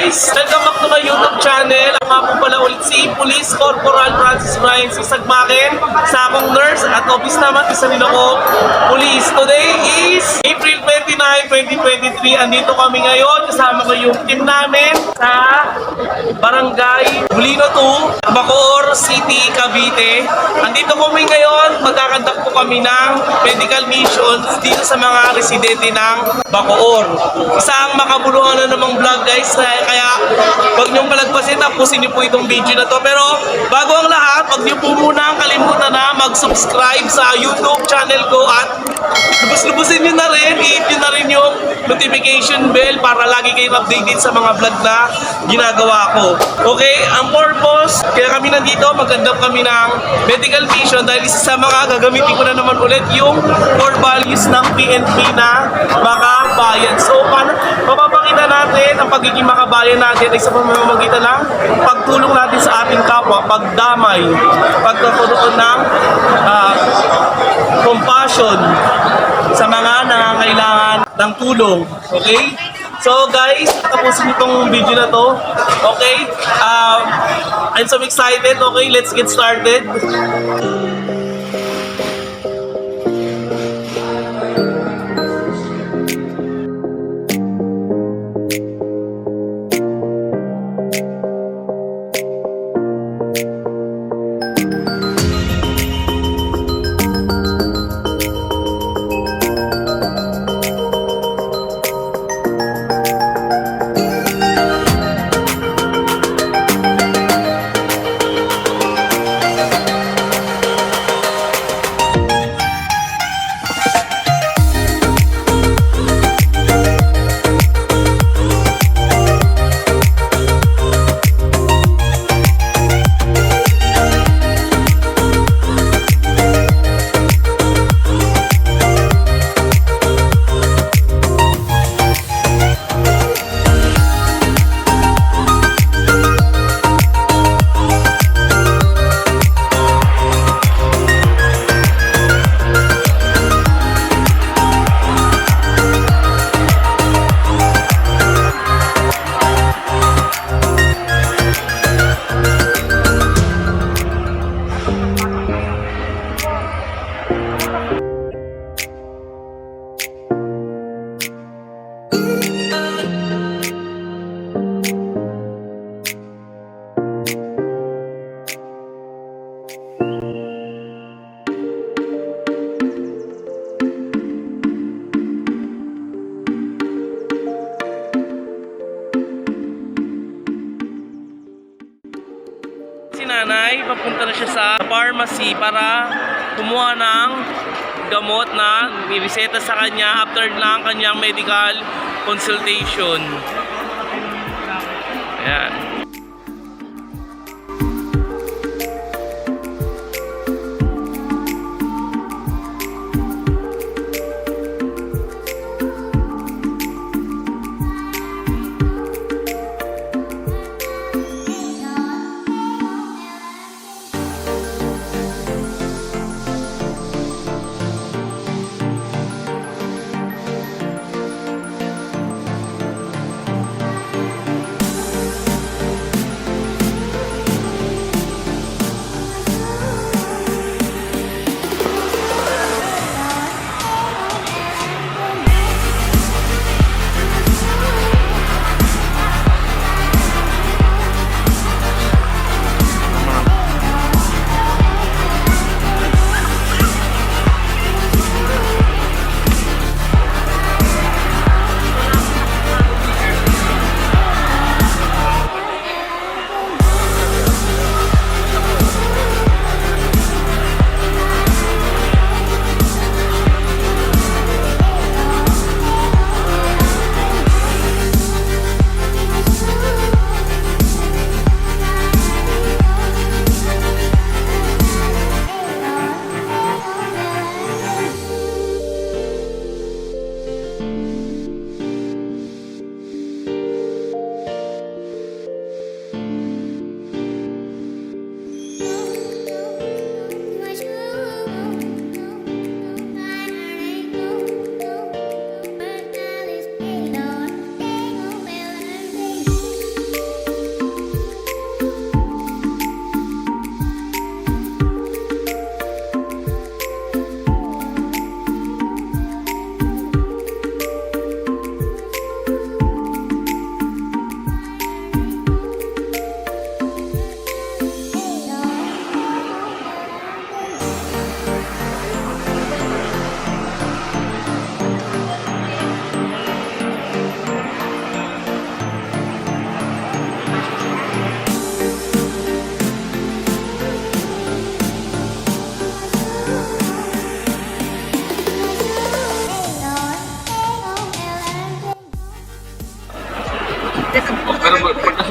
guys! Welcome back to my YouTube channel. Nga po pala ulit si Police Corporal Francis Brian Sisagmakin sa akong nurse at office naman isa rin ako police. Today is April 29, 2023. Andito kami ngayon. Kasama ko yung team namin sa Barangay Bulino 2, Bacoor City, Cavite. Andito kami ngayon. Magkakandak po kami ng medical missions dito sa mga residente ng Bacoor. Isang makabuluhan na namang vlog guys. Kaya huwag niyong palagpasin. Tapusin niyo po itong video na to. Pero bago ang lahat, huwag niyo po muna kalimutan na mag-subscribe sa YouTube channel ko at lubos-lubusin niyo na rin. I-hit niyo na rin yung notification bell para lagi kayong updated sa mga vlog na ginagawa ko. Okay, ang purpose, kaya kami nandito, magandang kami ng medical vision dahil isa sa mga gagamitin ko na naman ulit yung core values ng PNP na makabayan. So, paano, mapapakita natin ang pagiging makabayan natin ay sa pamamagitan ng pagtulong natin sa ating kapwa, pagdamay, pagkakaroon ng ah, compassion sa mga nangangailangan ng tulong. Okay? So guys, tapusin itong video na to. Okay? Um, I'm so excited. Okay, let's get started. Pharmacy para kumuha ng gamot na nireseta sa kanya after ng kanyang medical consultation.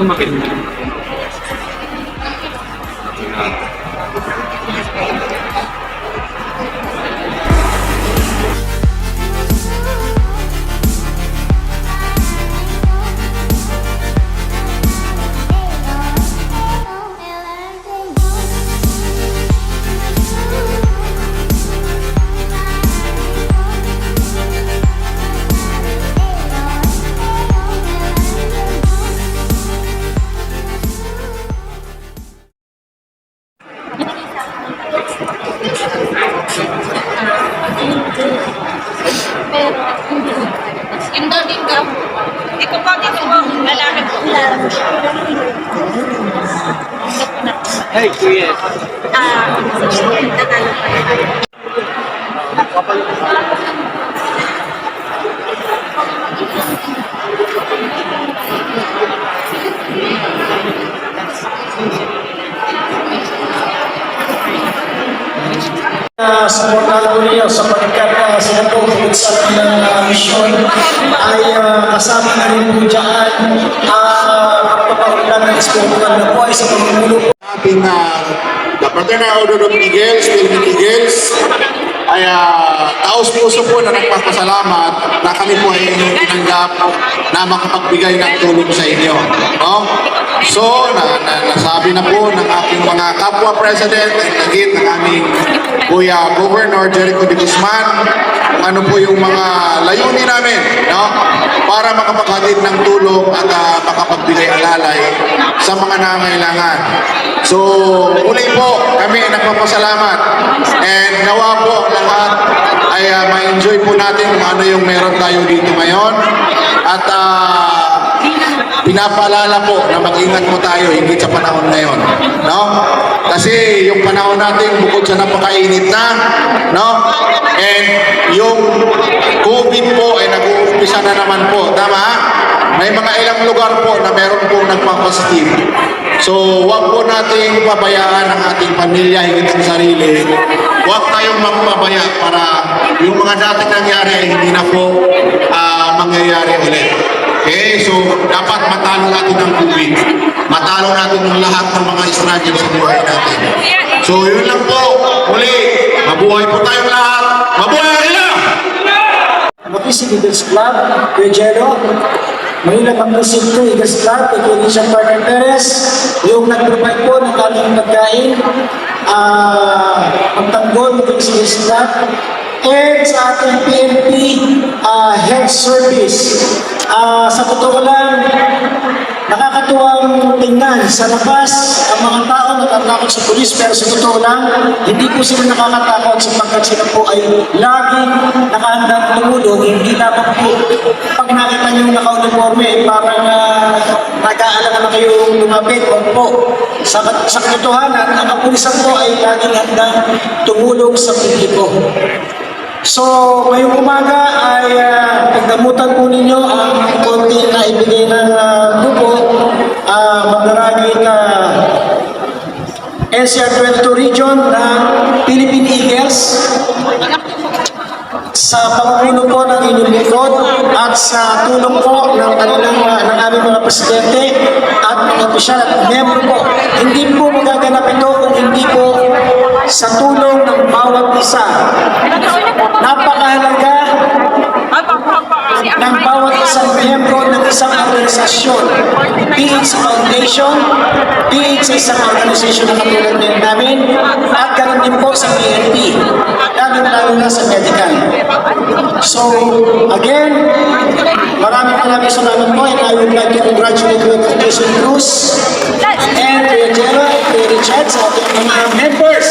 Sumakit. Hey, kuya. Ah, Tagalog pa yan. uh, suportahan ko ninyo sapagkat uh, sila po bukod sa kanilang uh, misyon ay uh, kasama na rin po dyan uh, espiritual na po ay sa pamumulo po ating uh, the Fraternal of Eagles, Philippine Eagles, ay uh, taos puso po na nagpapasalamat na kami po ay tinanggap na makapagbigay ng tulong sa inyo. No? So, na, na, nasabi na po ng aking mga kapwa president at higit ng aming Kuya Governor Jericho de Guzman ano po yung mga layunin namin? Para makapaghatid ng tulong at uh, makapagbigay alalay sa mga nangangailangan. So, muli po kami nagpapasalamat and nawa po lahat ay uh, ma-enjoy po natin kung ano yung meron tayo dito ngayon at uh, pinapaalala po na mag-ingat po tayo higit sa panahon ngayon. No? Kasi yung panahon natin bukod sa napakainit na, no? And yung nag-uumpisa na naman po. Tama? May mga ilang lugar po na meron po nagpapositive. So, wag po nating pabayaan ang ating pamilya higit sa sarili. Huwag tayong magpabaya para yung mga dati nangyari ay hindi na po ah, mangyayari ulit. Okay, so dapat matalo natin ang COVID. Matalo natin ang lahat ng mga struggle sa buhay natin. So yun lang po. Muli, mabuhay po tayong lahat. Mabuhay Mapisi Eagles Club, Kuya Jero, Manila Panglusin ko, Eagles Club, kay Richard Parker Perez, yung nag-provide po ng aming pagkain, ah, pagtanggol ng Eagles Club, and sa ating PNP ah, Health Service. Ah, sa totoo lang, nakakatuwang tingnan sa labas ang mga tao natatakot sa pulis pero sa totoo lang, hindi po sila nakakatakot sapagkat sila po ay laging nakahandang tumulong, hindi lamang po pag nakita niyo yung naka-uniforme, parang uh, nag-aalala na kayo lumapit, o po. Sa, sa katotohanan, ang kapulisan po ay laging handang tumulong sa publiko. So, ngayong umaga ay uh, pagdamutan po ninyo ang konti na ibigay ng uh, grupo uh, Magdaragi ka NCR 22 region ng Philippine Eagles sa pamumuno po ng inyong lingkod at sa tulong po ng kanilang uh, ng aming mga presidente at mga opisyal at miyembro po. Hindi po magaganap ito kung hindi po sa tulong ng bawat isa. Napakahalaga ng bawat isang miyembro ng isang organisasyon. PH Foundation, PH sa isang organisasyon na katulad din namin, at ganoon din po sa PNP, lalo-lalo na sa medical. So, again, maraming maraming salamat po and I would like to congratulate you on Jason Cruz and Kuya Jero and Kuya Richard sa ating mga members.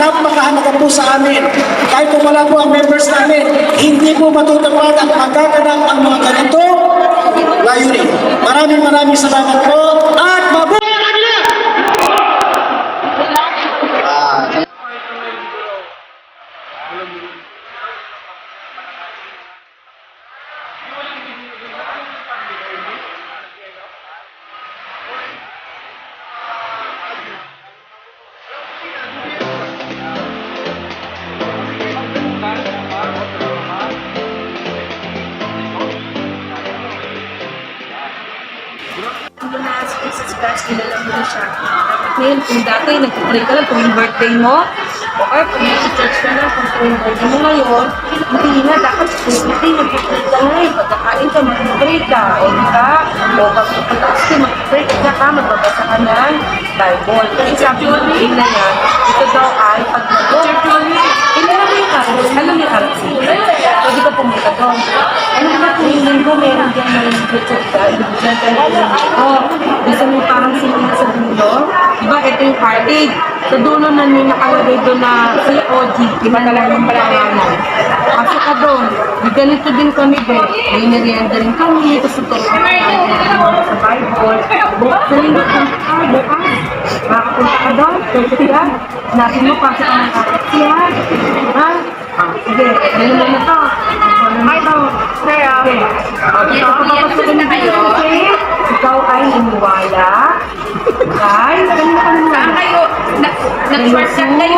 Napakahalaga po sa amin. Kahit kung wala po ang members namin, hindi po matutupad ang magaganap ang mga ganito layunin. Maraming maraming salamat po Tapos kilala mo na siya. Dapat ngayon, kung dati nagpapray ka lang kung yung birthday mo, or kung nag-church ka lang kung yung birthday mo ngayon, hindi na dapat hindi nagpapray ka ngayon. Pagkakain ka, mag-pray ka. O di? O pagkakatas ka, mag-pray ka ka, magbabasa ka ng Bible. Kasi sabi mo na yan, ito daw ay pag nag-church Ilala mo yung karat. Alam yung karat Pwede ka pumunta doon. Ano ba yung linggo meron dyan na yung Richard ka? Ibigyan ka ng linggo. Gusto mo parang simula sa dulo? Diba ito yung cardage. Sa dulo na may nakalagay doon na COG. Iba talaga yung pangalan. Pasok ka doon. Ganito din kami doon. May merienda rin kami. Tapos ito sa Bible. Na linggo ka. Ah, bukas. Makakapunta ka doon. Church ka. Natin mo, pasok ka ng karat siya. Ha? Ah, sige, ganun mo na to. Kaya, nakapapasok na kayo. Ikaw ay iniwala. Ay, ano ka naman? Saan kayo? Nag-smart kayo?